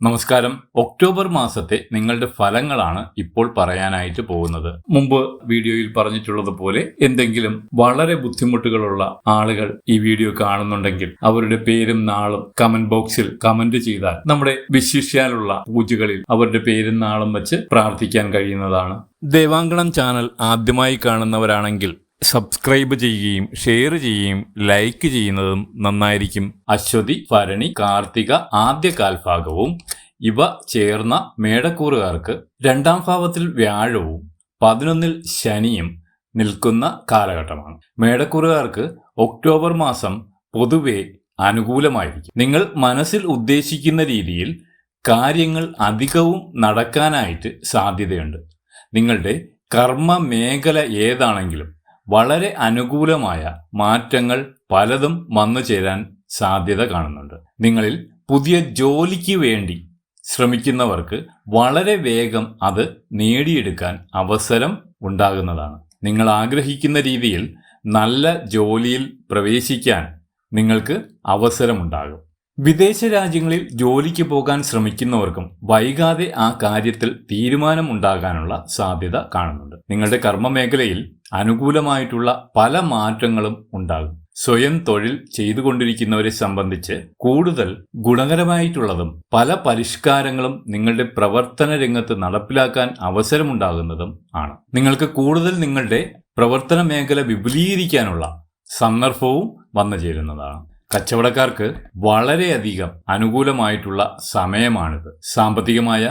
നമസ്കാരം. ഒക്ടോബർ മാസത്തെ നിങ്ങളുടെ ഫലങ്ങളാണ് ഇപ്പോൾ പറയാനായിട്ട് പോകുന്നത്. മുമ്പ് വീഡിയോയിൽ പറഞ്ഞിട്ടുള്ളതുപോലെ എന്തെങ്കിലും വളരെ ബുദ്ധിമുട്ടുകളുള്ള ആളുകൾ ഈ വീഡിയോ കാണുന്നുണ്ടെങ്കിൽ അവരുടെ പേരും നാളും കമന്റ് ബോക്സിൽ കമന്റ് ചെയ്താൽ നമ്മുടെ വിശിഷ്യാലുള്ള പൂജകളിൽ അവരുടെ പേരും നാളും വെച്ച് പ്രാർത്ഥിക്കാൻ കഴിയുന്നതാണ്. ദേവാങ്കണം ചാനൽ ആദ്യമായി കാണുന്നവരാണെങ്കിൽ സബ്സ്ക്രൈബ് ചെയ്യുകയും ഷെയർ ചെയ്യുകയും ലൈക്ക് ചെയ്യുന്നതും നന്നായിരിക്കും. അശ്വതി ഭരണി കാർത്തിക ആദ്യ കാൽഭാഗവും ഇവ ചേർന്ന മേടക്കൂറുകാർക്ക് രണ്ടാം ഭാവത്തിൽ വ്യാഴവും പതിനൊന്നിൽ ശനിയും നിൽക്കുന്ന കാലഘട്ടമാണ്. മേടക്കൂറുകാർക്ക് ഒക്ടോബർ മാസം പൊതുവെ അനുകൂലമായിരിക്കും. നിങ്ങൾ മനസ്സിൽ ഉദ്ദേശിക്കുന്ന രീതിയിൽ കാര്യങ്ങൾ അധികവും നടക്കാനായിട്ട് സാധ്യതയുണ്ട്. നിങ്ങളുടെ കർമ്മ മേഖല ഏതാണെങ്കിലും വളരെ അനുകൂലമായ മാറ്റങ്ങൾ പലതും വന്നു ചേരാൻ സാധ്യത കാണുന്നുണ്ട്. നിങ്ങളിൽ പുതിയ ജോലിക്ക് വേണ്ടി ശ്രമിക്കുന്നവർക്ക് വളരെ വേഗം അത് നേടിയെടുക്കാൻ അവസരം ഉണ്ടാകുന്നതാണ്. നിങ്ങൾ ആഗ്രഹിക്കുന്ന രീതിയിൽ നല്ല ജോലിയിൽ പ്രവേശിക്കാൻ നിങ്ങൾക്ക് അവസരമുണ്ടാകും. വിദേശ രാജ്യങ്ങളിൽ ജോലിക്ക് പോകാൻ ശ്രമിക്കുന്നവർക്കും വൈകാതെ ആ കാര്യത്തിൽ തീരുമാനമുണ്ടാകാനുള്ള സാധ്യത കാണുന്നുണ്ട്. നിങ്ങളുടെ കർമ്മമേഖലയിൽ അനുകൂലമായിട്ടുള്ള പല മാറ്റങ്ങളും ഉണ്ടാകും. സ്വയം തൊഴിൽ ചെയ്തുകൊണ്ടിരിക്കുന്നവരെ സംബന്ധിച്ച് കൂടുതൽ ഗുണകരമായിട്ടുള്ളതും പല പരിഷ്കാരങ്ങളും നിങ്ങളുടെ പ്രവർത്തന രംഗത്ത് നടപ്പിലാക്കാൻ അവസരമുണ്ടാകുന്നതും ആണ്. നിങ്ങൾക്ക് കൂടുതൽ നിങ്ങളുടെ പ്രവർത്തന മേഖല വിപുലീകരിക്കാനുള്ള സന്ദർഭവും വന്നു ചേരുന്നതാണ്. കച്ചവടക്കാർക്ക് വളരെയധികം അനുകൂലമായിട്ടുള്ള സമയമാണിത്. സാമ്പത്തികമായ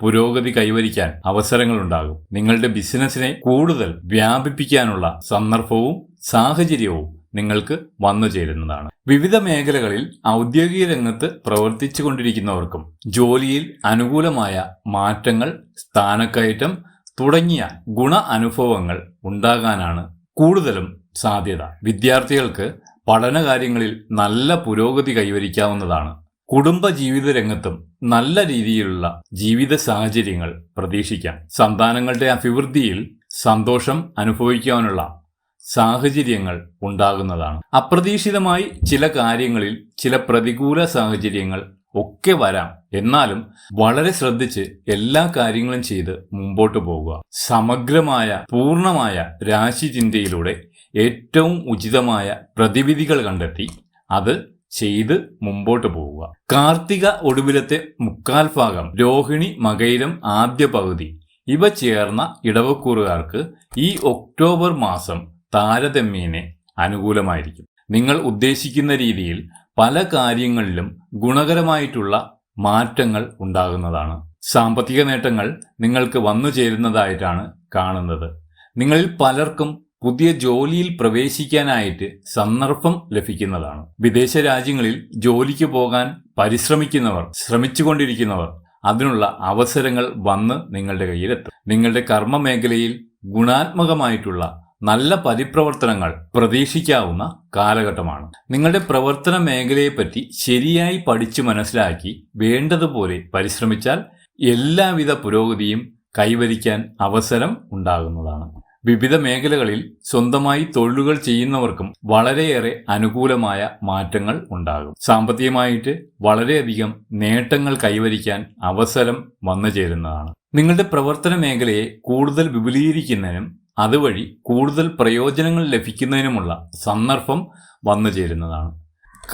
പുരോഗതി കൈവരിക്കാൻ അവസരങ്ങളുണ്ടാകും. നിങ്ങളുടെ ബിസിനസ്സിനെ കൂടുതൽ വ്യാപിപ്പിക്കാനുള്ള സന്ദർഭവും സാഹചര്യവും നിങ്ങൾക്ക് വന്നു ചേരുന്നതാണ്. വിവിധ മേഖലകളിൽ ഔദ്യോഗിക രംഗത്ത് പ്രവർത്തിച്ചു കൊണ്ടിരിക്കുന്നവർക്കും ജോലിയിൽ അനുകൂലമായ മാറ്റങ്ങൾ സ്ഥാനക്കയറ്റം തുടങ്ങിയ ഗുണ അനുഭവങ്ങൾ ഉണ്ടാകാനാണ് കൂടുതലും സാധ്യത. വിദ്യാർത്ഥികൾക്ക് പഠനകാര്യങ്ങളിൽ നല്ല പുരോഗതി കൈവരിക്കാവുന്നതാണ്. കുടുംബ ജീവിത രംഗത്തും നല്ല രീതിയിലുള്ള ജീവിത സാഹചര്യങ്ങൾ പ്രതീക്ഷിക്കാം. സന്താനങ്ങളുടെ അഭിവൃദ്ധിയിൽ സന്തോഷം അനുഭവിക്കാനുള്ള സാഹചര്യങ്ങൾ ഉണ്ടാകുന്നതാണ്. അപ്രതീക്ഷിതമായി ചില കാര്യങ്ങളിൽ ചില പ്രതികൂല സാഹചര്യങ്ങൾ ഒക്കെ വരാം. എന്നാലും വളരെ ശ്രദ്ധിച്ച് എല്ലാ കാര്യങ്ങളും ചെയ്ത് മുമ്പോട്ട് പോകുക സമഗ്രമായ പൂർണമായ രാശിചിന്തയിലൂടെ ഏറ്റവും ഉചിതമായ പ്രതിവിധികൾ കണ്ടെത്തി അത് ചെയ്ത് മുമ്പോട്ട് പോവുക. കാർത്തിക ഒടുവിലത്തെ മുക്കാൽ ഭാഗം രോഹിണി മകയിരം ആദ്യ പകുതി ഇവ ചേർന്ന ഇടവക്കൂറുകാർക്ക് ഈ ഒക്ടോബർ മാസം താരതമ്യേനെ അനുകൂലമായിരിക്കും. നിങ്ങൾ ഉദ്ദേശിക്കുന്ന രീതിയിൽ പല കാര്യങ്ങളിലും ഗുണകരമായിട്ടുള്ള മാറ്റങ്ങൾ ഉണ്ടാകുന്നതാണ്. സാമ്പത്തിക നേട്ടങ്ങൾ നിങ്ങൾക്ക് വന്നു ചേരുന്നതായിട്ടാണ് കാണുന്നത്. നിങ്ങളിൽ പലർക്കും പുതിയ ജോലിയിൽ പ്രവേശിക്കാനായിട്ട് സന്ദർഭം ലഭിക്കുന്നതാണ്. വിദേശ രാജ്യങ്ങളിൽ ജോലിക്ക് പോകാൻ പരിശ്രമിക്കുന്നവർ ശ്രമിച്ചുകൊണ്ടിരിക്കുന്നവർ അതിനുള്ള അവസരങ്ങൾ വന്ന് നിങ്ങളുടെ കയ്യിലെത്തും. നിങ്ങളുടെ കർമ്മ മേഖലയിൽ ഗുണാത്മകമായിട്ടുള്ള നല്ല പരിപ്രവർത്തനങ്ങൾ പ്രതീക്ഷിക്കാവുന്ന കാലഘട്ടമാണ്. നിങ്ങളുടെ പ്രവർത്തന മേഖലയെപ്പറ്റി ശരിയായി പഠിച്ചു മനസ്സിലാക്കി വേണ്ടതുപോലെ പരിശ്രമിച്ചാൽ എല്ലാവിധ പുരോഗതിയും കൈവരിക്കാൻ അവസരം ഉണ്ടാകുന്നതാണ്. വിവിധ മേഖലകളിൽ സ്വന്തമായി തൊഴിലുകൾ ചെയ്യുന്നവർക്കും വളരെയേറെ അനുകൂലമായ മാറ്റങ്ങൾ ഉണ്ടാകും. സാമ്പത്തികമായിട്ട് വളരെയധികം നേട്ടങ്ങൾ കൈവരിക്കാൻ അവസരം വന്നു ചേരുന്നതാണ്. നിങ്ങളുടെ പ്രവർത്തന മേഖലയെ കൂടുതൽ വിപുലീകരിക്കുന്നതിനും അതുവഴി കൂടുതൽ പ്രയോജനങ്ങൾ ലഭിക്കുന്നതിനുമുള്ള സന്ദർഭം വന്നു ചേരുന്നതാണ്.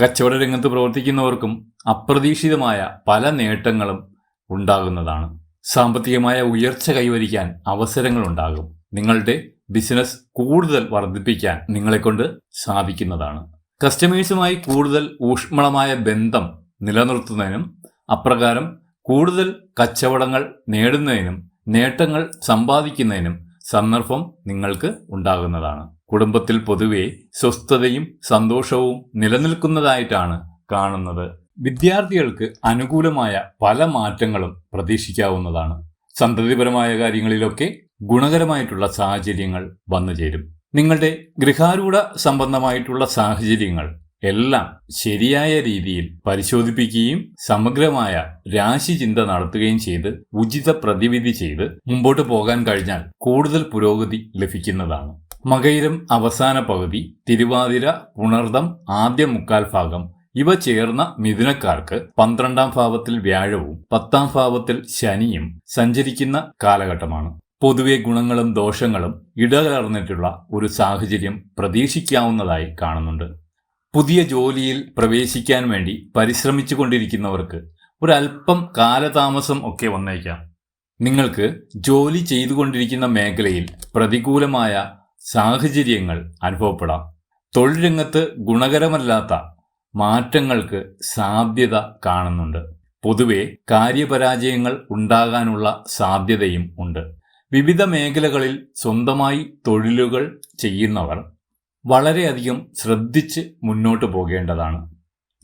കച്ചവട രംഗത്ത് പ്രവർത്തിക്കുന്നവർക്കും അപ്രതീക്ഷിതമായ പല നേട്ടങ്ങളും ഉണ്ടാകുന്നതാണ്. സാമ്പത്തികമായ ഉയർച്ച കൈവരിക്കാൻ അവസരങ്ങളുണ്ടാകും നിങ്ങളുടെ ബിസിനസ് കൂടുതൽ വർദ്ധിപ്പിക്കാൻ നിങ്ങളെക്കൊണ്ട് സാധിക്കുന്നതാണ്. കസ്റ്റമേഴ്സുമായി കൂടുതൽ ഊഷ്മളമായ ബന്ധം നിലനിർത്തുന്നതിനും അപ്രകാരം കൂടുതൽ കച്ചവടങ്ങൾ നേടുന്നതിനും നേട്ടങ്ങൾ സമ്പാദിക്കുന്നതിനും സന്ദർഭം നിങ്ങൾക്ക് ഉണ്ടാകുന്നതാണ്. കുടുംബത്തിൽ പൊതുവെ സ്വസ്ഥതയും സന്തോഷവും നിലനിൽക്കുന്നതായിട്ടാണ് കാണുന്നത്. വിദ്യാർത്ഥികൾക്ക് അനുകൂലമായ പല മാറ്റങ്ങളും പ്രതീക്ഷിക്കാവുന്നതാണ്. സന്തതിപരമായ കാര്യങ്ങളിലൊക്കെ ഗുണകരമായിട്ടുള്ള സാഹചര്യങ്ങൾ വന്നു ചേരും. നിങ്ങളുടെ ഗൃഹാരൂഢ സംബന്ധമായിട്ടുള്ള സാഹചര്യങ്ങൾ എല്ലാം ശരിയായ രീതിയിൽ പരിശോധിപ്പിക്കുകയും സമഗ്രമായ രാശിചിന്ത നടത്തുകയും ചെയ്ത് ഉചിത പ്രതിവിധി ചെയ്ത് മുമ്പോട്ട് പോകാൻ കഴിഞ്ഞാൽ കൂടുതൽ പുരോഗതി ലഭിക്കുന്നതാണ്. മകയിരം അവസാന പകുതി തിരുവാതിര പുണർദം ആദ്യ മുക്കാൽ ഭാഗം ഇവ ചേർന്ന മിഥുനക്കാർക്ക് പന്ത്രണ്ടാം ഭാവത്തിൽ വ്യാഴവും പത്താം ഭാവത്തിൽ ശനിയും സഞ്ചരിക്കുന്ന കാലഘട്ടമാണ്. പൊതുവെ ഗുണങ്ങളും ദോഷങ്ങളും ഇടകലർന്നിട്ടുള്ള ഒരു സാഹചര്യം പ്രതീക്ഷിക്കാവുന്നതായി കാണുന്നുണ്ട്. പുതിയ ജോലിയിൽ പ്രവേശിക്കാൻ വേണ്ടി പരിശ്രമിച്ചു കൊണ്ടിരിക്കുന്നവർക്ക് ഒരല്പം കാലതാമസം ഒക്കെ വന്നേക്കാം. നിങ്ങൾക്ക് ജോലി ചെയ്തുകൊണ്ടിരിക്കുന്ന മേഖലയിൽ പ്രതികൂലമായ സാഹചര്യങ്ങൾ അനുഭവപ്പെടാം. തൊഴിൽ രംഗത്ത് ഗുണകരമല്ലാത്ത മാറ്റങ്ങൾക്ക് സാധ്യത കാണുന്നുണ്ട്. പൊതുവെ കാര്യപരാജയങ്ങൾ ഉണ്ടാകാനുള്ള സാധ്യതയും ഉണ്ട്. വിവിധ മേഖലകളിൽ സ്വന്തമായി തൊഴിലുകൾ ചെയ്യുന്നവർ വളരെയധികം ശ്രദ്ധിച്ച് മുന്നോട്ട് പോകേണ്ടതാണ്.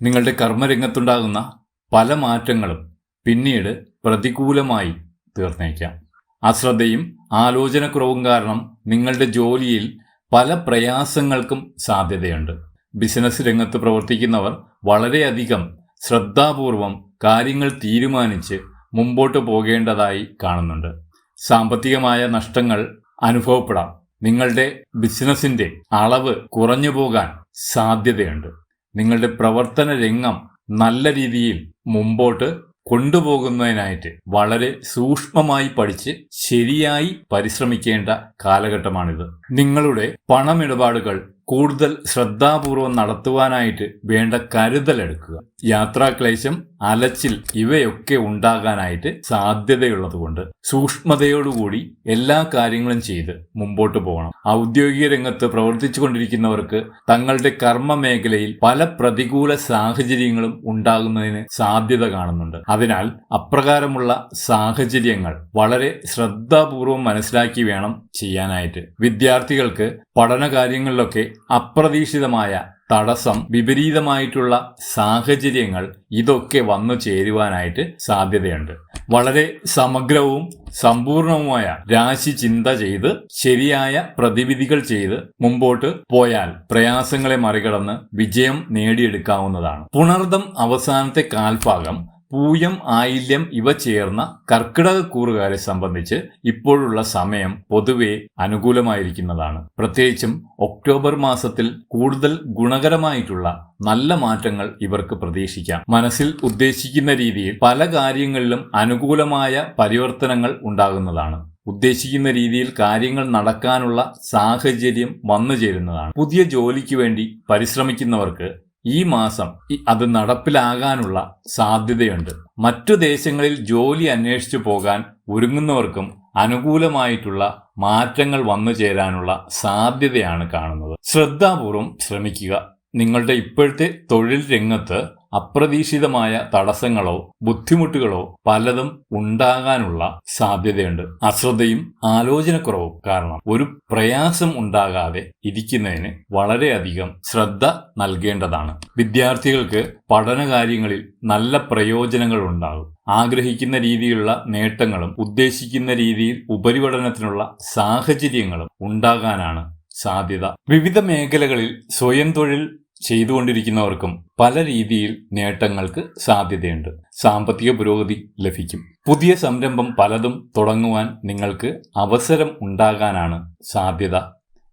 നിങ്ങളുടെ കർമ്മരംഗത്തുണ്ടാകുന്ന പല മാറ്റങ്ങളും പിന്നീട് പ്രതികൂലമായി തീർന്നേക്കാം. അശ്രദ്ധയും ആലോചനക്കുറവും കാരണം നിങ്ങളുടെ ജോലിയിൽ പല പ്രയാസങ്ങൾക്കും സാധ്യതയുണ്ട്. ബിസിനസ് രംഗത്ത് പ്രവർത്തിക്കുന്നവർ വളരെയധികം ശ്രദ്ധാപൂർവം കാര്യങ്ങൾ തീരുമാനിച്ച് മുമ്പോട്ട് പോകേണ്ടതായി കാണുന്നുണ്ട്. സാമ്പത്തികമായ നഷ്ടങ്ങൾ അനുഭവപ്പെടാം. നിങ്ങളുടെ ബിസിനസിന്റെ അളവ് കുറഞ്ഞു പോകാൻ സാധ്യതയുണ്ട്. നിങ്ങളുടെ പ്രവർത്തന രംഗം നല്ല രീതിയിൽ മുമ്പോട്ട് കൊണ്ടുപോകുന്നതിനായിട്ട് വളരെ സൂക്ഷ്മമായി പഠിച്ച് ശരിയായി പരിശ്രമിക്കേണ്ട കാലഘട്ടമാണിത്. നിങ്ങളുടെ പണമിടപാടുകൾ കൂടുതൽ ശ്രദ്ധാപൂർവം നടത്തുവാനായിട്ട് വേണ്ട കരുതൽ കരുതലെടുക്കുക. യാത്രാക്ലേശം അലച്ചിൽ ഇവയൊക്കെ ഉണ്ടാകാനായിട്ട് സാധ്യതയുള്ളതുകൊണ്ട് സൂക്ഷ്മതയോടുകൂടി എല്ലാ കാര്യങ്ങളും ചെയ്ത് മുമ്പോട്ട് പോകണം. ഔദ്യോഗിക രംഗത്ത് പ്രവർത്തിച്ചു കൊണ്ടിരിക്കുന്നവർക്ക് തങ്ങളുടെ കർമ്മ മേഖലയിൽ പല പ്രതികൂല സാഹചര്യങ്ങളും ഉണ്ടാകുന്നതിന് സാധ്യത കാണുന്നുണ്ട്. അതിനാൽ അപ്രകാരമുള്ള സാഹചര്യങ്ങൾ വളരെ ശ്രദ്ധാപൂർവം മനസ്സിലാക്കി വേണം ചെയ്യാനായിട്ട്. വിദ്യാർത്ഥികൾക്ക് പഠന കാര്യങ്ങളിലൊക്കെ അപ്രതീക്ഷിതമായ തടസ്സം വിപരീതമായിട്ടുള്ള സാഹചര്യങ്ങൾ ഇതൊക്കെ വന്നു ചേരുവാനായിട്ട് സാധ്യതയുണ്ട്. വളരെ സമഗ്രവും സമ്പൂർണവുമായ രാശി ചിന്ത ചെയ്ത് ശരിയായ പ്രതിവിധികൾ ചെയ്ത് മുമ്പോട്ട് പോയാൽ പ്രയാസങ്ങളെ മറികടന്ന് വിജയം നേടിയെടുക്കാവുന്നതാണ്. പുണർദം അവസാനത്തെ കാൽഭാഗം പൂയം ആയില്യം ഇവ ചേർന്ന കർക്കിടക കൂറുകാരെ സംബന്ധിച്ച് ഇപ്പോഴുള്ള സമയം പൊതുവെ അനുകൂലമായിരിക്കുന്നതാണ്. പ്രത്യേകിച്ചും ഒക്ടോബർ മാസത്തിൽ കൂടുതൽ ഗുണകരമായിട്ടുള്ള നല്ല മാറ്റങ്ങൾ ഇവർക്ക് പ്രതീക്ഷിക്കാം. മനസ്സിൽ ഉദ്ദേശിക്കുന്ന രീതിയിൽ പല കാര്യങ്ങളിലും അനുകൂലമായ പരിവർത്തനങ്ങൾ ഉണ്ടാകുന്നതാണ്. ഉദ്ദേശിക്കുന്ന രീതിയിൽ കാര്യങ്ങൾ നടക്കാനുള്ള സാഹചര്യം വന്നു ചേരുന്നതാണ് പുതിയ ജോലിക്ക് വേണ്ടി പരിശ്രമിക്കുന്നവർക്ക് ഈ മാസം അത് നടപ്പിലാകാനുള്ള സാധ്യതയുണ്ട്. മറ്റു ദേശങ്ങളിൽ ജോലി അന്വേഷിച്ചു പോകാൻ ഒരുങ്ങുന്നവർക്കും അനുകൂലമായിട്ടുള്ള മാറ്റങ്ങൾ വന്നു ചേരാനുള്ള സാധ്യതയാണ് കാണുന്നത്. ശ്രദ്ധാപൂർവം ശ്രമിക്കുക. നിങ്ങളുടെ ഇപ്പോഴത്തെ തൊഴിൽ രംഗത്ത് അപ്രതീക്ഷിതമായ തടസ്സങ്ങളോ ബുദ്ധിമുട്ടുകളോ പലതും ഉണ്ടാകാനുള്ള സാധ്യതയുണ്ട്. അശ്രദ്ധയും ആലോചനക്കുറവും കാരണം ഒരു പ്രയാസം ഉണ്ടാകാതെ ഇരിക്കുന്നതിന് വളരെയധികം ശ്രദ്ധ നൽകേണ്ടതാണ്. വിദ്യാർത്ഥികൾക്ക് പഠനകാര്യങ്ങളിൽ നല്ല പ്രയോജനങ്ങൾ ഉണ്ടാകും. ആഗ്രഹിക്കുന്ന രീതിയിലുള്ള നേട്ടങ്ങളും ഉദ്ദേശിക്കുന്ന രീതിയിൽ ഉപരിപഠനത്തിനുള്ള സാഹചര്യങ്ങളും ഉണ്ടാകാനാണ് സാധ്യത. വിവിധ മേഖലകളിൽ സ്വയം തൊഴിൽ ചെയ്തുകൊണ്ടിരിക്കുന്നവർക്കും പല രീതിയിൽ നേട്ടങ്ങൾക്ക് സാധ്യതയുണ്ട്. സാമ്പത്തിക പുരോഗതി ലഭിക്കും. പുതിയ സംരംഭം പലതും തുടങ്ങുവാൻ നിങ്ങൾക്ക് അവസരം ഉണ്ടാകാനാണ് സാധ്യത.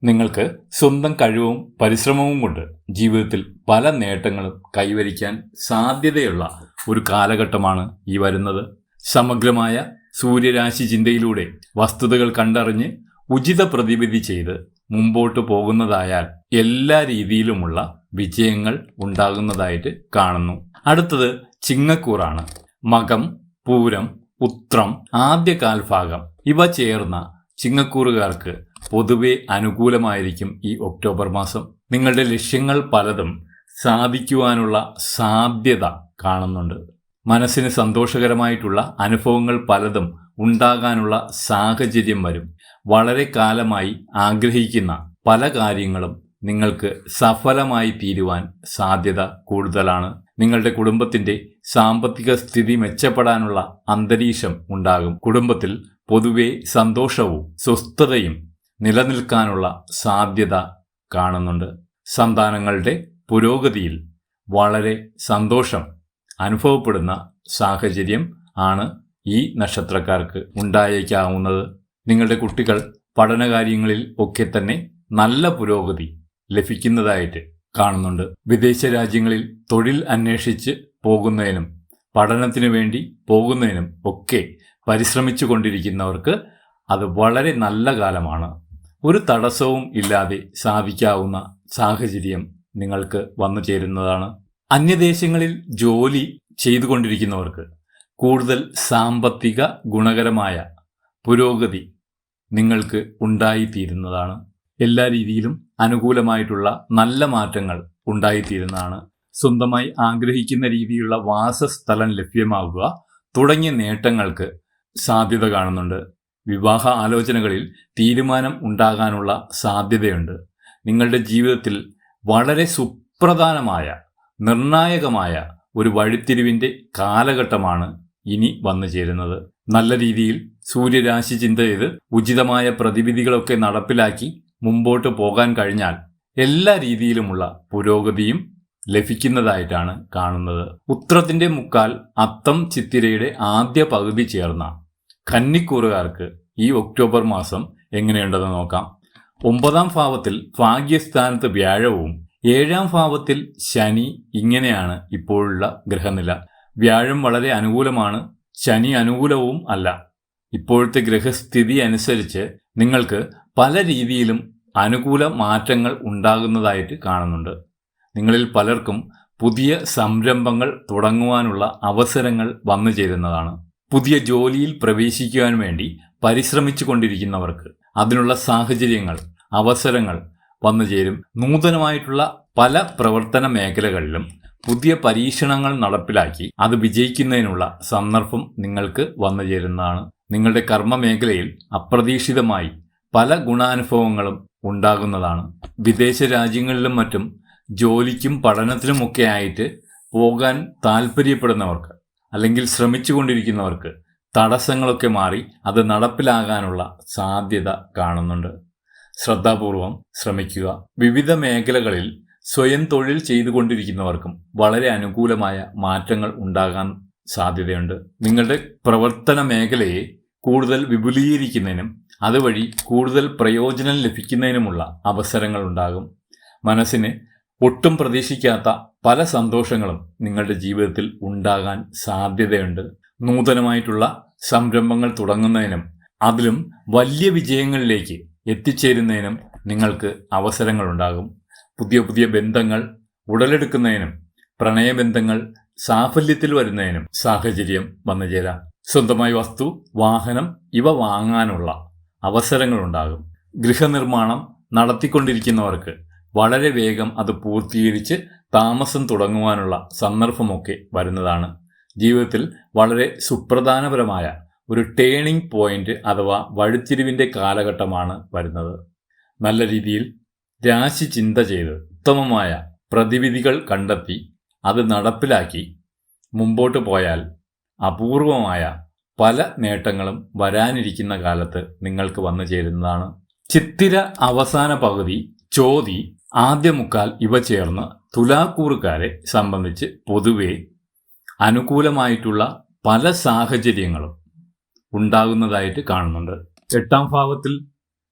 നിങ്ങൾക്ക് സ്വന്തം കഴിവും പരിശ്രമവും കൊണ്ട് ജീവിതത്തിൽ പല നേട്ടങ്ങളും കൈവരിക്കാൻ സാധ്യതയുള്ള ഒരു കാലഘട്ടമാണ് ഈ വരുന്നത്. സമഗ്രമായ സൂര്യരാശി ചിന്തയിലൂടെ വസ്തുതകൾ കണ്ടറിഞ്ഞ് ഉചിത പ്രതിവിധി ചെയ്ത് മുമ്പോട്ട് പോകുന്നതായാൽ എല്ലാ രീതിയിലുമുള്ള വിജയങ്ങൾ ഉണ്ടാകുന്നതായിട്ട് കാണുന്നു. അടുത്തത് ചിങ്ങക്കൂറാണ്. മകം പൂരം ഉത്രം ആദ്യ കാൽഭാഗം ഇവ ചേർന്ന ചിങ്ങക്കൂറുകാർക്ക് പൊതുവെ അനുകൂലമായിരിക്കും ഈ ഒക്ടോബർ മാസം. നിങ്ങളുടെ ലക്ഷ്യങ്ങൾ പലതും സാധിക്കുവാനുള്ള സാധ്യത കാണുന്നുണ്ട്. മനസ്സിന് സന്തോഷകരമായിട്ടുള്ള അനുഭവങ്ങൾ പലതും ഉണ്ടാകാനുള്ള സാഹചര്യം വരും. വളരെ കാലമായി ആഗ്രഹിക്കുന്ന പല കാര്യങ്ങളും നിങ്ങൾക്ക് സഫലമായി തീരുവാൻ സാധ്യത കൂടുതലാണ്. നിങ്ങളുടെ കുടുംബത്തിന്റെ സാമ്പത്തിക സ്ഥിതി മെച്ചപ്പെടാനുള്ള അന്തരീക്ഷം ഉണ്ടാകും. കുടുംബത്തിൽ പൊതുവെ സന്തോഷവും സ്വസ്ഥതയും നിലനിൽക്കാനുള്ള സാധ്യത കാണുന്നുണ്ട്. സന്താനങ്ങളുടെ പുരോഗതിയിൽ വളരെ സന്തോഷം അനുഭവപ്പെടുന്ന സാഹചര്യം ആണ് ഈ നക്ഷത്രക്കാർക്ക് ഉണ്ടായേക്കാവുന്നത്. നിങ്ങളുടെ കുട്ടികൾ പഠനകാര്യങ്ങളിൽ ഒക്കെ തന്നെ നല്ല പുരോഗതി ലഭിക്കുന്നതായിട്ട് കാണുന്നുണ്ട്. വിദേശ രാജ്യങ്ങളിൽ തൊഴിൽ അന്വേഷിച്ച് പോകുന്നതിനും പഠനത്തിനു വേണ്ടി പോകുന്നതിനും ഒക്കെ പരിശ്രമിച്ചു കൊണ്ടിരിക്കുന്നവർക്ക് അത് വളരെ നല്ല കാലമാണ്. ഒരു തടസ്സവും ഇല്ലാതെ സാധിക്കാവുന്ന സാഹചര്യം നിങ്ങൾക്ക് വന്നു ചേരുന്നതാണ്. അന്യദേശങ്ങളിൽ ജോലി ചെയ്തുകൊണ്ടിരിക്കുന്നവർക്ക് കൂടുതൽ സാമ്പത്തിക ഗുണകരമായ പുരോഗതി നിങ്ങൾക്ക് ഉണ്ടായിത്തീരുന്നതാണ്. എല്ലാ രീതിയിലും അനുകൂലമായിട്ടുള്ള നല്ല മാറ്റങ്ങൾ ഉണ്ടായിത്തീരുന്നതാണ്. സ്വന്തമായി ആഗ്രഹിക്കുന്ന രീതിയിലുള്ള വാസസ്ഥലം ലഭ്യമാവുക തുടങ്ങിയ നേട്ടങ്ങൾക്ക് സാധ്യത കാണുന്നുണ്ട്. വിവാഹ ആലോചനകളിൽ തീരുമാനം ഉണ്ടാകാനുള്ള സാധ്യതയുണ്ട്. നിങ്ങളുടെ ജീവിതത്തിൽ വളരെ സുപ്രധാനമായ നിർണായകമായ ഒരു വഴിത്തിരിവിന്റെ കാലഘട്ടമാണ് ഇനി വന്നു ചേരുന്നത്. നല്ല രീതിയിൽ സൂര്യരാശി ചിന്ത ചെയ്ത് ഉചിതമായ പ്രതിവിധികളൊക്കെ നടപ്പിലാക്കി മുമ്പോട്ട് പോകാൻ കഴിഞ്ഞാൽ എല്ലാ രീതിയിലുമുള്ള പുരോഗതിയും ലഭിക്കുന്നതായിട്ടാണ് കാണുന്നത്. ഉത്രത്തിന്റെ മുക്കാൽ അത്തം ചിത്തിരയുടെ ആദ്യ പകുതി ചേർന്ന കന്നിക്കൂറുകാർക്ക് ഈ ഒക്ടോബർ മാസം എങ്ങനെയുണ്ടെന്ന് നോക്കാം. ഒമ്പതാം ഭാവത്തിൽ ഭാഗ്യസ്ഥാനത്ത് വ്യാഴവും ഏഴാം ഭാവത്തിൽ ശനി ഇങ്ങനെയാണ് ഇപ്പോഴുള്ള ഗ്രഹനില. വ്യാഴം വളരെ അനുകൂലമാണ് ശനി അനുകൂലവും അല്ല. ഇപ്പോഴത്തെ ഗ്രഹസ്ഥിതി അനുസരിച്ച് നിങ്ങൾക്ക് പല രീതിയിലും അനുകൂല മാറ്റങ്ങൾ ഉണ്ടാകുന്നതായിട്ട് കാണുന്നുണ്ട്. നിങ്ങളിൽ പലർക്കും പുതിയ സംരംഭങ്ങൾ തുടങ്ങുവാനുള്ള അവസരങ്ങൾ വന്നു ചേരുന്നതാണ്. പുതിയ ജോലിയിൽ പ്രവേശിക്കുവാൻ വേണ്ടി പരിശ്രമിച്ചു കൊണ്ടിരിക്കുന്നവർക്ക് അതിനുള്ള സാഹചര്യങ്ങൾ അവസരങ്ങൾ വന്നു ചേരും. നൂതനമായിട്ടുള്ള പല പ്രവർത്തന മേഖലകളിലും പുതിയ പരീക്ഷണങ്ങൾ നടപ്പിലാക്കി അത് വിജയിക്കുന്നതിനുള്ള സന്ദർഭം നിങ്ങൾക്ക് വന്നു ചേരുന്നതാണ്. നിങ്ങളുടെ കർമ്മ മേഖലയിൽ അപ്രതീക്ഷിതമായി പല ഗുണാനുഭവങ്ങളും ഉണ്ടാകുന്നതാണ്. വിദേശ രാജ്യങ്ങളിലും മറ്റും ജോലിക്കും പഠനത്തിനുമൊക്കെ ആയിട്ട് പോകാൻ താല്പര്യപ്പെടുന്നവർക്ക് അല്ലെങ്കിൽ ശ്രമിച്ചുകൊണ്ടിരിക്കുന്നവർക്ക് തടസ്സങ്ങളൊക്കെ മാറി അത് നടപ്പിലാകാനുള്ള സാധ്യത കാണുന്നുണ്ട്. ശ്രദ്ധാപൂർവം ശ്രമിക്കുക. വിവിധ മേഖലകളിൽ സ്വയം തൊഴിൽ ചെയ്തുകൊണ്ടിരിക്കുന്നവർക്കും വളരെ അനുകൂലമായ മാറ്റങ്ങൾ ഉണ്ടാകാൻ സാധ്യതയുണ്ട്. നിങ്ങളുടെ പ്രവർത്തന മേഖലയെ കൂടുതൽ വിപുലീകരിക്കുന്നതിനും അതുവഴി കൂടുതൽ പ്രയോജനം ലഭിക്കുന്നതിനുമുള്ള അവസരങ്ങൾ ഉണ്ടാകും മനസ്സിന് ഒട്ടും പ്രതീക്ഷിക്കാത്ത പല സന്തോഷങ്ങളും നിങ്ങളുടെ ജീവിതത്തിൽ ഉണ്ടാകാൻ സാധ്യതയുണ്ട്. നൂതനമായിട്ടുള്ള സംരംഭങ്ങൾ തുടങ്ങുന്നതിനും അതിലും വലിയ വിജയങ്ങളിലേക്ക് എത്തിച്ചേരുന്നതിനും നിങ്ങൾക്ക് അവസരങ്ങളുണ്ടാകും. പുതിയ പുതിയ ബന്ധങ്ങൾ ഉടലെടുക്കുന്നതിനും പ്രണയബന്ധങ്ങൾ സാഫല്യത്തിൽ വരുന്നതിനും സാഹചര്യം വന്നുചേരാം. സ്വന്തമായി വസ്തു വാഹനം ഇവ വാങ്ങാനുള്ള അവസരങ്ങളുണ്ടാകും. ഗൃഹനിർമ്മാണം നടത്തിക്കൊണ്ടിരിക്കുന്നവർക്ക് വളരെ വേഗം അത് പൂർത്തീകരിച്ച് താമസം തുടങ്ങുവാനുള്ള സന്ദർഭമൊക്കെ വരുന്നതാണ്. ജീവിതത്തിൽ വളരെ സുപ്രധാനപരമായ ഒരു ടേണിംഗ് പോയിന്റ് അഥവാ വഴിത്തിരിവിന്റെ കാലഘട്ടമാണ് വരുന്നത്. നല്ല രീതിയിൽ രാശി ചിന്ത ചെയ്ത് ഉത്തമമായ പ്രതിവിധികൾ കണ്ടെത്തി അത് നടപ്പിലാക്കി മുമ്പോട്ട് പോയാൽ അപൂർവമായ പല നേട്ടങ്ങളും വരാനിരിക്കുന്ന കാലത്ത് നിങ്ങൾക്ക് വന്നു ചേരുന്നതാണ്. ചിത്തിര അവസാന പകുതി ചോതി ആദ്യ മുക്കാൽ ഇവ ചേർന്ന് തുലാക്കൂറുകാരെ സംബന്ധിച്ച് പൊതുവെ അനുകൂലമായിട്ടുള്ള പല സാഹചര്യങ്ങളും ഉണ്ടാകുന്നതായിട്ട് കാണുന്നുണ്ട്. എട്ടാം ഭാവത്തിൽ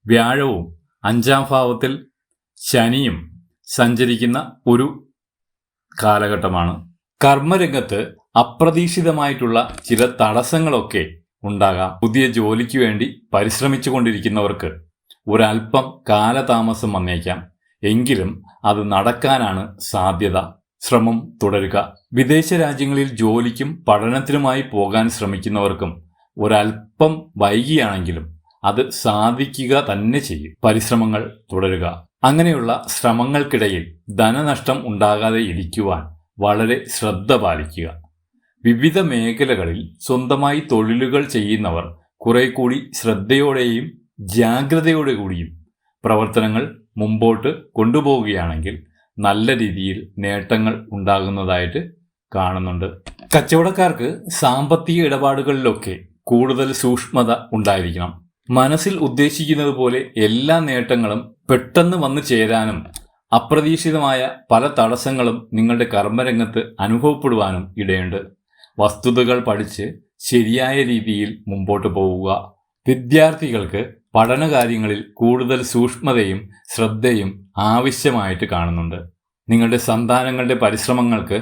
വ്യാഴവും അഞ്ചാം ഭാവത്തിൽ ശനിയും സഞ്ചരിക്കുന്ന ഒരു കാലഘട്ടമാണ്. കർമ്മരംഗത്ത് അപ്രതീക്ഷിതമായിട്ടുള്ള ചില തടസ്സങ്ങളൊക്കെ ഉണ്ടാകാം. പുതിയ ജോലിക്ക് വേണ്ടി പരിശ്രമിച്ചു കൊണ്ടിരിക്കുന്നവർക്ക് ഒരല്പം കാലതാമസം വന്നേക്കാം. എങ്കിലും അത് നടക്കാനാണ് സാധ്യത. ശ്രമം തുടരുക. വിദേശ രാജ്യങ്ങളിൽ ജോലിക്കും പഠനത്തിനുമായി പോകാൻ ശ്രമിക്കുന്നവർക്കും ഒരല്പം വൈകിയാണെങ്കിലും അത് സാധിക്കുക തന്നെ ചെയ്യും. പരിശ്രമങ്ങൾ തുടരുക. അങ്ങനെയുള്ള ശ്രമങ്ങൾക്കിടയിൽ ധനനഷ്ടം ഉണ്ടാകാതെ ഇരിക്കുവാൻ വളരെ ശ്രദ്ധ പാലിക്കുക. വിവിധ മേഖലകളിൽ സ്വന്തമായി തൊഴിലുകൾ ചെയ്യുന്നവർ കുറെ കൂടി ശ്രദ്ധയോടെയും ജാഗ്രതയോടെ കൂടിയും പ്രവർത്തനങ്ങൾ മുമ്പോട്ട് കൊണ്ടുപോവുകയാണെങ്കിൽ നല്ല രീതിയിൽ നേട്ടങ്ങൾ ഉണ്ടാകുന്നതായിട്ട് കാണുന്നുണ്ട്. കച്ചവടക്കാർക്ക് സാമ്പത്തിക ഇടപാടുകളിലൊക്കെ കൂടുതൽ സൂക്ഷ്മത ഉണ്ടായിരിക്കണം. മനസ്സിൽ ഉദ്ദേശിക്കുന്നത് പോലെ എല്ലാ നേട്ടങ്ങളും പെട്ടെന്ന് വന്നു ചേരാനും അപ്രതീക്ഷിതമായ പല തടസ്സങ്ങളും നിങ്ങളുടെ കർമ്മരംഗത്ത് അനുഭവപ്പെടുവാനും ഇടയുണ്ട്. വസ്തുതകൾ പഠിച്ച് ശരിയായ രീതിയിൽ മുമ്പോട്ട് പോവുക. വിദ്യാർത്ഥികൾക്ക് പഠനകാര്യങ്ങളിൽ കൂടുതൽ സൂക്ഷ്മതയും ശ്രദ്ധയും ആവശ്യമായിട്ട് കാണുന്നുണ്ട്. നിങ്ങളുടെ സന്താനങ്ങളുടെ പരിശ്രമങ്ങൾക്ക്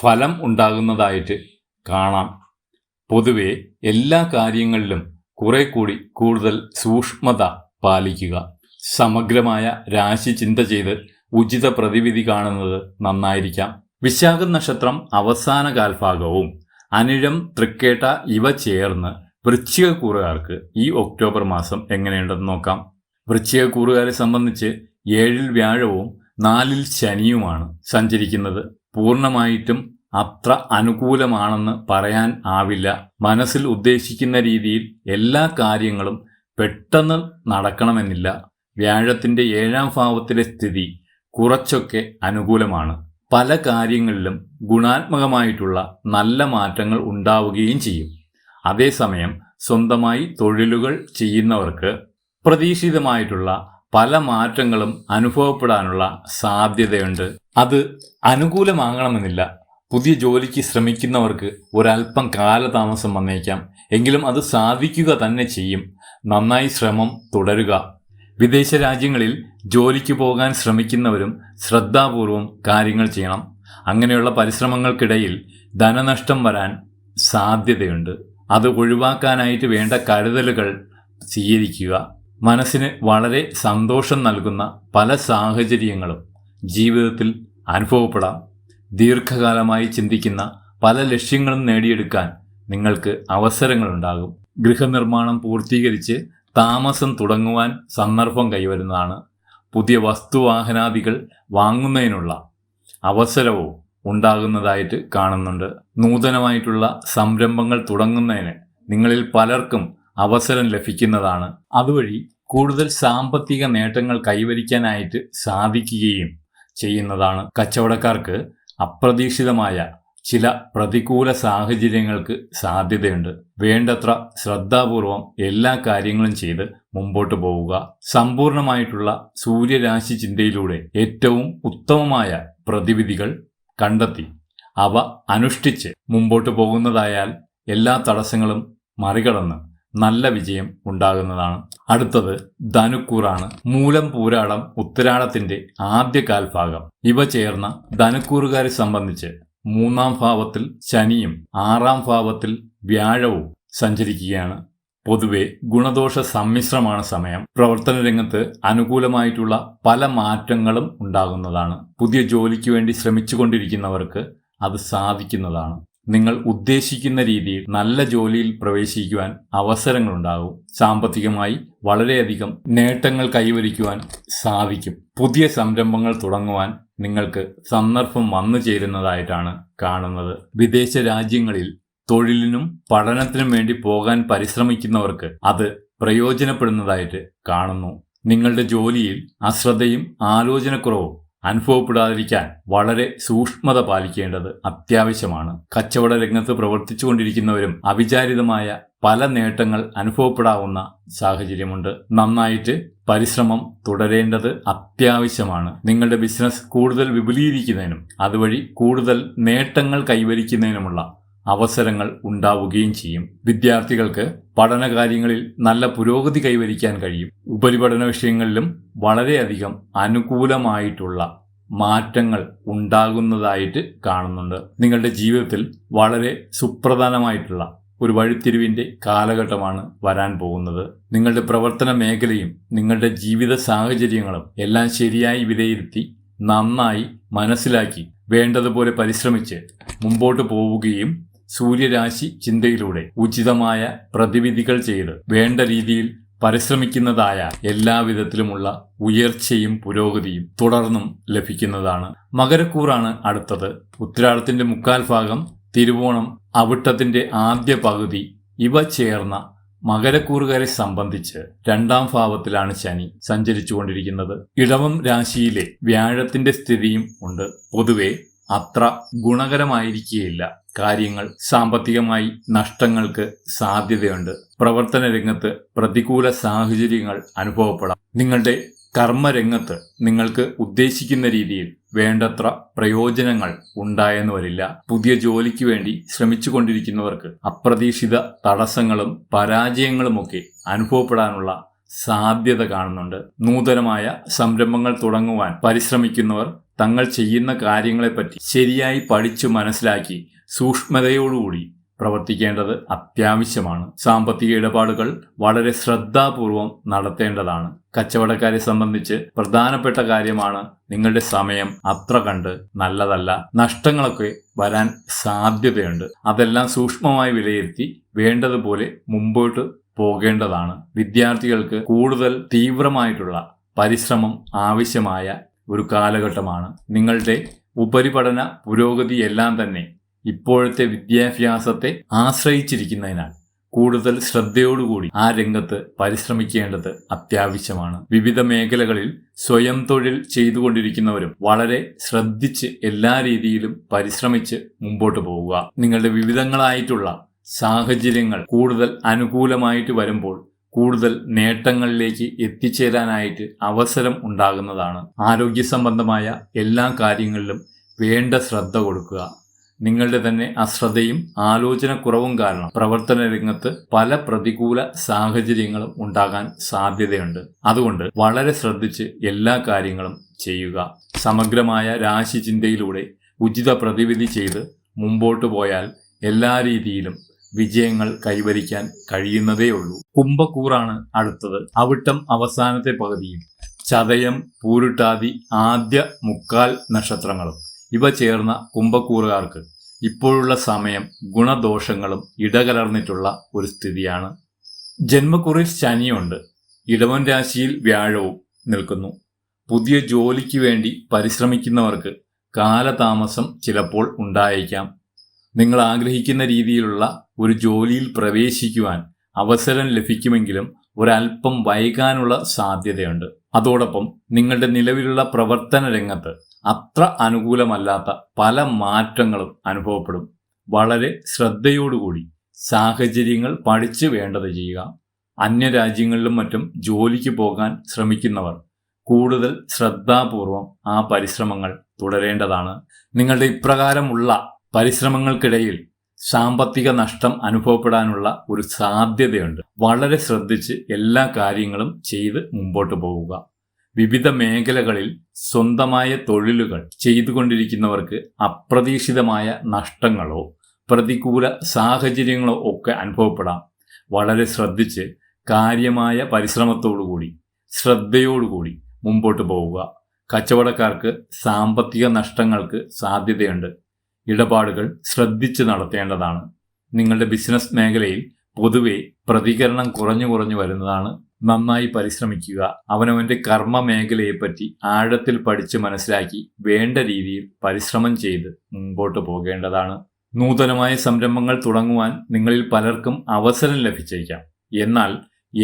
ഫലം ഉണ്ടാകുന്നതായിട്ട് കാണാം. പൊതുവെ എല്ലാ കാര്യങ്ങളിലും കുറെ കൂടി കൂടുതൽ സൂക്ഷ്മത പാലിക്കുക. സമഗ്രമായ രാശി ചിന്ത ചെയ്ത് ഉചിത പ്രതിവിധി കാണുന്നത് നന്നായിരിക്കാം. വിശാഖ നക്ഷത്രം അവസാന കാൽഭാഗവും അനിഴം തൃക്കേട്ട ഇവ ചേർന്ന് വൃശ്ചികക്കൂറുകാർക്ക് ഈ ഒക്ടോബർ മാസം എങ്ങനെയുണ്ടെന്ന് നോക്കാം. വൃശ്ചികക്കൂറുകാരെ സംബന്ധിച്ച് ഏഴിൽ വ്യാഴവും നാലിൽ ശനിയുമാണ് സഞ്ചരിക്കുന്നത്. പൂർണമായിട്ടും അത്ര അനുകൂലമാണെന്ന് പറയാൻ ആവില്ല. മനസ്സിൽ ഉദ്ദേശിക്കുന്ന രീതിയിൽ എല്ലാ കാര്യങ്ങളും പെട്ടെന്ന് നടക്കണമെന്നില്ല. വ്യാഴത്തിന്റെ ഏഴാം ഭാവത്തിലെ സ്ഥിതി കുറച്ചൊക്കെ അനുകൂലമാണ്. പല കാര്യങ്ങളിലും ഗുണാത്മകമായിട്ടുള്ള നല്ല മാറ്റങ്ങൾ ഉണ്ടാവുകയും ചെയ്യും. അതേസമയം സ്വന്തമായി തൊഴിലുകൾ ചെയ്യുന്നവർക്ക് പ്രതീക്ഷിതമായിട്ടുള്ള പല മാറ്റങ്ങളും അനുഭവപ്പെടാനുള്ള സാധ്യതയുണ്ട്. അത് അനുകൂലമാകണമെന്നില്ല. പുതിയ ജോലിക്ക് ശ്രമിക്കുന്നവർക്ക് ഒരല്പം കാലതാമസം വന്നേക്കാം. എങ്കിലും അത് സാധിക്കുക തന്നെ ചെയ്യും. നന്നായി ശ്രമം തുടരുക. വിദേശ രാജ്യങ്ങളിൽ ജോലിക്ക് പോകാൻ ശ്രമിക്കുന്നവരും ശ്രദ്ധാപൂർവം കാര്യങ്ങൾ ചെയ്യണം. അങ്ങനെയുള്ള പരിശ്രമങ്ങൾക്കിടയിൽ ധനനഷ്ടം വരാൻ സാധ്യതയുണ്ട്. അത് ഒഴിവാക്കാനായിട്ട് വേണ്ട കരുതലുകൾ സ്വീകരിക്കുക. മനസ്സിന് വളരെ സന്തോഷം നൽകുന്ന പല സാഹചര്യങ്ങളും ജീവിതത്തിൽ അനുഭവപ്പെടാം. ദീർഘകാലമായി ചിന്തിക്കുന്ന പല ലക്ഷ്യങ്ങളും നേടിയെടുക്കാൻ നിങ്ങൾക്ക് അവസരങ്ങളുണ്ടാകും. ഗൃഹനിർമ്മാണം പൂർത്തീകരിച്ച് താമസം തുടങ്ങുവാൻ സന്ദർഭം കൈവരുന്നതാണ്. പുതിയ വസ്തുവാഹനാദികൾ വാങ്ങുന്നതിനുള്ള അവസരവും ഉണ്ടാകുന്നതായിട്ട് കാണുന്നുണ്ട്. നൂതനമായിട്ടുള്ള സംരംഭങ്ങൾ തുടങ്ങുന്നതിന് നിങ്ങളിൽ പലർക്കും അവസരം ലഭിക്കുന്നതാണ്. അതുവഴി കൂടുതൽ സാമ്പത്തിക നേട്ടങ്ങൾ കൈവരിക്കാനായിട്ട് സാധിക്കുകയും ചെയ്യുന്നതാണ്. കച്ചവടക്കാർക്ക് അപ്രതീക്ഷിതമായ ചില പ്രതികൂല സാഹചര്യങ്ങൾക്ക് സാധ്യതയുണ്ട്. വേണ്ടത്ര ശ്രദ്ധാപൂർവം എല്ലാ കാര്യങ്ങളും ചെയ്ത് മുമ്പോട്ട് പോവുക. സമ്പൂർണമായിട്ടുള്ള സൂര്യരാശി ചിന്തയിലൂടെ ഏറ്റവും ഉത്തമമായ പ്രതിവിധികൾ കണ്ടെത്തി. അവ അനുഷ്ഠിച്ച് മുമ്പോട്ട് പോകുന്നതായാൽ എല്ലാ തടസ്സങ്ങളും മറികടന്ന് നല്ല വിജയം ഉണ്ടാകുന്നതാണ്. അടുത്തത് ധനുക്കൂറാണ്. മൂലം പൂരാടം ഉത്തരാടത്തിന്റെ ആദ്യ കാൽഭാഗം ഇവ ചേർന്ന ധനുക്കൂറുകാരെ സംബന്ധിച്ച് മൂന്നാം ഭാവത്തിൽ ശനിയും ആറാം ഭാവത്തിൽ വ്യാഴവും സഞ്ചരിക്കുകയാണ്. പൊതുവെ ഗുണദോഷ സമ്മിശ്രമാണ് സമയം. പ്രവർത്തന രംഗത്ത് അനുകൂലമായിട്ടുള്ള പല മാറ്റങ്ങളും ഉണ്ടാകുന്നതാണ്. പുതിയ ജോലിക്ക് വേണ്ടി ശ്രമിച്ചുകൊണ്ടിരിക്കുന്നവർക്ക് അത് സാധിക്കുന്നതാണ്. നിങ്ങൾ ഉദ്ദേശിക്കുന്ന രീതിയിൽ നല്ല ജോലിയിൽ പ്രവേശിക്കുവാൻ അവസരങ്ങളുണ്ടാകും. സാമ്പത്തികമായി വളരെയധികം നേട്ടങ്ങൾ കൈവരിക്കുവാൻ സാധിക്കും. പുതിയ സംരംഭങ്ങൾ തുടങ്ങുവാൻ നിങ്ങൾക്ക് സന്ദർഭം വന്നു ചേരുന്നതായിട്ടാണ് കാണുന്നത്. വിദേശ രാജ്യങ്ങളിൽ തൊഴിലിനും പഠനത്തിനും വേണ്ടി പോകാൻ പരിശ്രമിക്കുന്നവർക്ക് അത് പ്രയോജനപ്പെടുന്നതായിട്ട് കാണുന്നു. നിങ്ങളുടെ ജോലിയിൽ അശ്രദ്ധയും ആലോചനക്കുറവും അനുഭവപ്പെടാതിരിക്കാൻ വളരെ സൂക്ഷ്മത പാലിക്കേണ്ടത് അത്യാവശ്യമാണ്. കച്ചവട രംഗത്ത് പ്രവർത്തിച്ചുകൊണ്ടിരിക്കുന്നവരും അവിചാരിതമായ പല നേട്ടങ്ങൾ അനുഭവപ്പെടാവുന്ന സാഹചര്യമുണ്ട്. നന്നായിട്ട് പരിശ്രമം തുടരേണ്ടത് അത്യാവശ്യമാണ്. നിങ്ങളുടെ ബിസിനസ് കൂടുതൽ വിപുലീകരിക്കുന്നതിനും അതുവഴി കൂടുതൽ നേട്ടങ്ങൾ കൈവരിക്കുന്നതിനുമുള്ള അവസരങ്ങൾ ഉണ്ടാവുകയും ചെയ്യും. വിദ്യാർത്ഥികൾക്ക് പഠനകാര്യങ്ങളിൽ നല്ല പുരോഗതി കൈവരിക്കാൻ കഴിയും. ഉപരിപഠന വിഷയങ്ങളിലും വളരെയധികം അനുകൂലമായിട്ടുള്ള മാറ്റങ്ങൾ ഉണ്ടാകുന്നതായിട്ട് കാണുന്നുണ്ട്. നിങ്ങളുടെ ജീവിതത്തിൽ വളരെ സുപ്രധാനമായിട്ടുള്ള ഒരു വഴിത്തിരിവിന്റെ കാലഘട്ടമാണ് വരാൻ പോകുന്നത്. നിങ്ങളുടെ പ്രവർത്തന മേഖലയും നിങ്ങളുടെ ജീവിത സാഹചര്യങ്ങളും എല്ലാം ശരിയായി വിലയിരുത്തി നന്നായി മനസ്സിലാക്കി വേണ്ടതുപോലെ പരിശ്രമിച്ച് മുമ്പോട്ട് പോവുകയും സൂര്യരാശി ചിന്തയിലൂടെ ഉചിതമായ പ്രതിവിധികൾ ചെയ്ത് വേണ്ട രീതിയിൽ പരിശ്രമിക്കുന്നതായ എല്ലാവിധത്തിലുമുള്ള ഉയർച്ചയും പുരോഗതിയും തുടർന്നും ലഭിക്കുന്നതാണ്. മകരക്കൂറാണ് അടുത്തത്. ഉത്തരാടത്തിന്റെ മുക്കാൽ ഭാഗം തിരുവോണം അവിട്ടത്തിന്റെ ആദ്യ പകുതി ഇവ ചേർന്ന മകരക്കൂറുകാരെ സംബന്ധിച്ച് രണ്ടാം ഭാവത്തിലാണ് ശനി സഞ്ചരിച്ചുകൊണ്ടിരിക്കുന്നത്. ഇടവം രാശിയിലെ വ്യാഴത്തിന്റെ സ്ഥിതിയും ഉണ്ട്. പൊതുവെ അത്ര ഗുണകരമായിരിക്കുകയില്ല. കാര്യങ്ങൾ സാമ്പത്തികമായി നഷ്ടങ്ങൾക്ക് സാധ്യതയുണ്ട്. പ്രവർത്തന രംഗത്ത് പ്രതികൂല സാഹചര്യങ്ങൾ അനുഭവപ്പെടാം. നിങ്ങളുടെ കർമ്മരംഗത്ത് നിങ്ങൾക്ക് ഉദ്ദേശിക്കുന്ന രീതിയിൽ വേണ്ടത്ര പ്രയോജനങ്ങൾ ഉണ്ടായെന്ന് വരില്ല. പുതിയ ജോലിക്ക് വേണ്ടി ശ്രമിച്ചുകൊണ്ടിരിക്കുന്നവർക്ക് അപ്രതീക്ഷിത തടസ്സങ്ങളും പരാജയങ്ങളുമൊക്കെ അനുഭവപ്പെടാനുള്ള സാധ്യത കാണുന്നുണ്ട്. നൂതനമായ സംരംഭങ്ങൾ തുടങ്ങുവാൻ പരിശ്രമിക്കുന്നവർ തങ്ങൾ ചെയ്യുന്ന കാര്യങ്ങളെപ്പറ്റി ശരിയായി പഠിച്ചു മനസ്സിലാക്കി സൂക്ഷ്മതയോടുകൂടി പ്രവർത്തിക്കേണ്ടത് അത്യാവശ്യമാണ്. സാമ്പത്തിക ഇടപാടുകൾ വളരെ ശ്രദ്ധാപൂർവം നടത്തേണ്ടതാണ്. കച്ചവടക്കാരെ സംബന്ധിച്ച് പ്രധാനപ്പെട്ട കാര്യമാണ് നിങ്ങളുടെ സമയം അത്ര കണ്ട് നല്ലതല്ല. നഷ്ടങ്ങളൊക്കെ വരാൻ സാധ്യതയുണ്ട്. അതെല്ലാം സൂക്ഷ്മമായി വിലയിരുത്തി വേണ്ടതുപോലെ മുമ്പോട്ട് പോകേണ്ടതാണ്. വിദ്യാർത്ഥികൾക്ക് കൂടുതൽ തീവ്രമായിട്ടുള്ള പരിശ്രമം ആവശ്യമായ ഒരു കാലഘട്ടമാണ്. നിങ്ങളുടെ ഉപരിപഠന പുരോഗതിയെല്ലാം തന്നെ ഇപ്പോഴത്തെ വിദ്യാഭ്യാസത്തെ ആശ്രയിച്ചിരിക്കുന്നതിനാൽ കൂടുതൽ ശ്രദ്ധയോടുകൂടി ആ രംഗത്ത് പരിശ്രമിക്കേണ്ടത് അത്യാവശ്യമാണ്. വിവിധ മേഖലകളിൽ സ്വയം തൊഴിൽ ചെയ്തുകൊണ്ടിരിക്കുന്നവരും വളരെ ശ്രദ്ധിച്ച് എല്ലാ രീതിയിലും പരിശ്രമിച്ച് മുമ്പോട്ട് പോവുക. നിങ്ങളുടെ വിവിധങ്ങളായിട്ടുള്ള സാഹചര്യങ്ങൾ കൂടുതൽ അനുകൂലമായിട്ട് വരുമ്പോൾ കൂടുതൽ നേട്ടങ്ങളിലേക്ക് എത്തിച്ചേരാനായിട്ട് അവസരം ഉണ്ടാകുന്നതാണ്. ആരോഗ്യ സംബന്ധമായ എല്ലാ കാര്യങ്ങളിലും വേണ്ട ശ്രദ്ധ കൊടുക്കുക. നിങ്ങളുടെ തന്നെ അശ്രദ്ധയും ആലോചനക്കുറവും കാരണം പ്രവർത്തന രംഗത്ത് പല പ്രതികൂല സാഹചര്യങ്ങളും ഉണ്ടാകാൻ സാധ്യതയുണ്ട്. അതുകൊണ്ട് വളരെ ശ്രദ്ധിച്ച് എല്ലാ കാര്യങ്ങളും ചെയ്യുക. സമഗ്രമായ രാശി ചിന്തയിലൂടെ ഉചിത പ്രതിവിധി ചെയ്ത് മുമ്പോട്ട് പോയാൽ എല്ലാ രീതിയിലും വിജയങ്ങൾ കൈവരിക്കാൻ കഴിയുന്നതേയുള്ളൂ കുംഭക്കൂറാണ് അടുത്തത്. അവിട്ടം അവസാനത്തെ പകുതിയും ചതയം പൂരുട്ടാതി ആദ്യ മുക്കാൽ നക്ഷത്രങ്ങളും. ഇവ ചേർന്ന കുംഭക്കൂറുകാർക്ക് ഇപ്പോഴുള്ള സമയം ഗുണദോഷങ്ങളും ഇടകലർന്നിട്ടുള്ള ഒരു സ്ഥിതിയാണ്. ജന്മക്കുറിൽ ശനിയുണ്ട്. ഇടവൻ രാശിയിൽ വ്യാഴവും നിൽക്കുന്നു. പുതിയ ജോലിക്ക് വേണ്ടി പരിശ്രമിക്കുന്നവർക്ക് കാലതാമസം ചിലപ്പോൾ ഉണ്ടായേക്കാം. നിങ്ങൾ ആഗ്രഹിക്കുന്ന രീതിയിലുള്ള ഒരു ജോലിയിൽ പ്രവേശിക്കുവാൻ അവസരം ലഭിക്കുമെങ്കിലും ഒരല്പം വൈകാനുള്ള സാധ്യതയുണ്ട്. അതോടൊപ്പം നിങ്ങളുടെ നിലവിലുള്ള പ്രവർത്തന രംഗത്ത് അത്ര അനുകൂലമല്ലാത്ത പല മാറ്റങ്ങളും അനുഭവപ്പെടും. വളരെ ശ്രദ്ധയോടുകൂടി സാഹചര്യങ്ങൾ പഠിച്ച് വേണ്ടത് ചെയ്യുക. അന്യരാജ്യങ്ങളിലും മറ്റും ജോലിക്ക് പോകാൻ ശ്രമിക്കുന്നവർ കൂടുതൽ ശ്രദ്ധാപൂർവം ആ പരിശ്രമങ്ങൾ തുടരേണ്ടതാണ്. നിങ്ങളുടെ ഇപ്രകാരമുള്ള പരിശ്രമങ്ങൾക്കിടയിൽ സാമ്പത്തിക നഷ്ടം അനുഭവപ്പെടാനുള്ള ഒരു സാധ്യതയുണ്ട്. വളരെ ശ്രദ്ധിച്ച് എല്ലാ കാര്യങ്ങളും ചെയ്ത് മുമ്പോട്ട് പോവുക. വിവിധ മേഖലകളിൽ സ്വന്തമായ തൊഴിലുകൾ ചെയ്തുകൊണ്ടിരിക്കുന്നവർക്ക് അപ്രതീക്ഷിതമായ നഷ്ടങ്ങളോ പ്രതികൂല സാഹചര്യങ്ങളോ ഒക്കെ അനുഭവപ്പെടാം. വളരെ ശ്രദ്ധിച്ച് കാര്യമായ പരിശ്രമത്തോടുകൂടി ശ്രദ്ധയോടുകൂടി മുമ്പോട്ട് പോവുക. കച്ചവടക്കാർക്ക് സാമ്പത്തിക നഷ്ടങ്ങൾക്ക് സാധ്യതയുണ്ട്. ഇടപാടുകൾ ശ്രദ്ധിച്ച് നടത്തേണ്ടതാണ്. നിങ്ങളുടെ ബിസിനസ് മേഖലയിൽ പൊതുവെ പ്രതികരണം കുറഞ്ഞു കുറഞ്ഞു വരുന്നതാണ് നന്നായി പരിശ്രമിക്കുക അവനവന്റെ കർമ്മ മേഖലയെപ്പറ്റി ആഴത്തിൽ പഠിച്ച് മനസ്സിലാക്കി വേണ്ട രീതിയിൽ പരിശ്രമം ചെയ്ത് മുമ്പോട്ട് പോകേണ്ടതാണ്. നൂതനമായ സംരംഭങ്ങൾ തുടങ്ങുവാൻ നിങ്ങളിൽ പലർക്കും അവസരം ലഭിച്ചേക്കാം. എന്നാൽ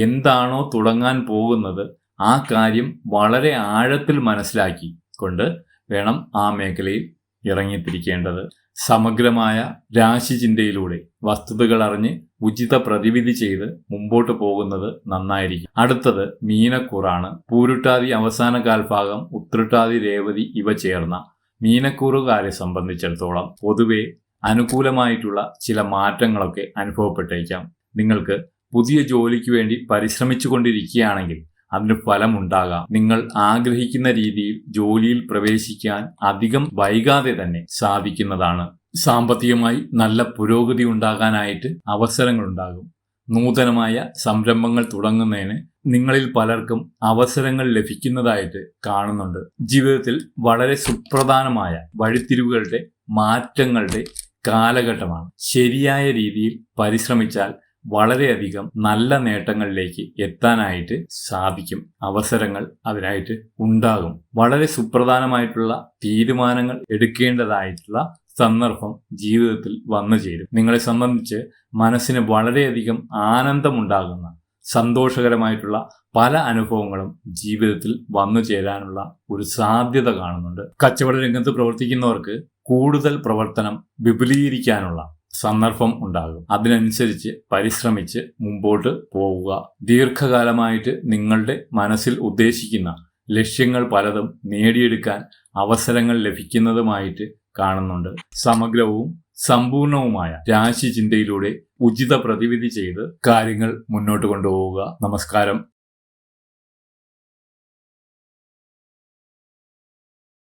എന്താണോ തുടങ്ങാൻ പോകുന്നത് ആ കാര്യം വളരെ ആഴത്തിൽ മനസ്സിലാക്കി കൊണ്ട് വേണം ആ മേഖലയിൽ ഇറങ്ങിത്തിരിക്കേണ്ടത്. സമഗ്രമായ രാശിചിന്തയിലൂടെ വസ്തുതകൾ അറിഞ്ഞ് ഉചിത പ്രതിവിധി ചെയ്ത് മുമ്പോട്ട് പോകുന്നത് നന്നായിരിക്കും. അടുത്തത് മീനക്കൂറാണ്. പൂരുട്ടാതി അവസാന കാൽഭാഗം ഉത്രട്ടാതി രേവതി ഇവ ചേർന്ന മീനക്കൂറുകാരെ സംബന്ധിച്ചിടത്തോളം പൊതുവെ അനുകൂലമായിട്ടുള്ള ചില മാറ്റങ്ങളൊക്കെ അനുഭവപ്പെട്ടേക്കാം. നിങ്ങൾക്ക് പുതിയ ജോലിക്ക് വേണ്ടി പരിശ്രമിച്ചു കൊണ്ടിരിക്കുകയാണെങ്കിൽ അതിന് ഫലമുണ്ടാകാം. നിങ്ങൾ ആഗ്രഹിക്കുന്ന രീതിയിൽ ജോലിയിൽ പ്രവേശിക്കാൻ അധികം വൈകാതെ തന്നെ സാധിക്കുന്നതാണ്. സാമ്പത്തികമായി നല്ല പുരോഗതി ഉണ്ടാകാനായിട്ട് അവസരങ്ങളുണ്ടാകും. നൂതനമായ സംരംഭങ്ങൾ തുടങ്ങുന്നതിന് നിങ്ങളിൽ പലർക്കും അവസരങ്ങൾ ലഭിക്കുന്നതായിട്ട് കാണുന്നുണ്ട്. ജീവിതത്തിൽ വളരെ സുപ്രധാനമായ വഴിത്തിരിവുകളുടെ മാറ്റങ്ങളുടെ കാലഘട്ടമാണ്. ശരിയായ രീതിയിൽ പരിശ്രമിച്ചാൽ വളരെയധികം നല്ല നേട്ടങ്ങളിലേക്ക് എത്താനായിട്ട് സാധിക്കും. അവസരങ്ങൾ അതിനായിട്ട് ഉണ്ടാകും. വളരെ സുപ്രധാനമായിട്ടുള്ള തീരുമാനങ്ങൾ എടുക്കേണ്ടതായിട്ടുള്ള സന്ദർഭം ജീവിതത്തിൽ വന്നു ചേരും. നിങ്ങളെ സംബന്ധിച്ച് മനസ്സിന് വളരെയധികം ആനന്ദമുണ്ടാകുന്ന സന്തോഷകരമായിട്ടുള്ള പല അനുഭവങ്ങളും ജീവിതത്തിൽ വന്നു ചേരാനുള്ള ഒരു സാധ്യത കാണുന്നുണ്ട്. കച്ചവട രംഗത്ത് പ്രവർത്തിക്കുന്നവർക്ക് കൂടുതൽ പ്രവർത്തനം വിപുലീകരിക്കാനുള്ള സന്ദർഭം ഉണ്ടാകും. അതിനനുസരിച്ച് പരിശ്രമിച്ച് മുമ്പോട്ട് പോവുക. ദീർഘകാലമായിട്ട് നിങ്ങളുടെ മനസ്സിൽ ഉദ്ദേശിക്കുന്ന ലക്ഷ്യങ്ങൾ പലതും നേടിയെടുക്കാൻ അവസരങ്ങൾ ലഭിക്കുന്നതുമായിട്ട് കാണുന്നുണ്ട്. സമഗ്രവും സമ്പൂർണവുമായ രാശി ചിന്തയിലൂടെ ഉചിത പ്രതിവിധി ചെയ്ത് കാര്യങ്ങൾ മുന്നോട്ട് കൊണ്ടുപോവുക. നമസ്കാരം.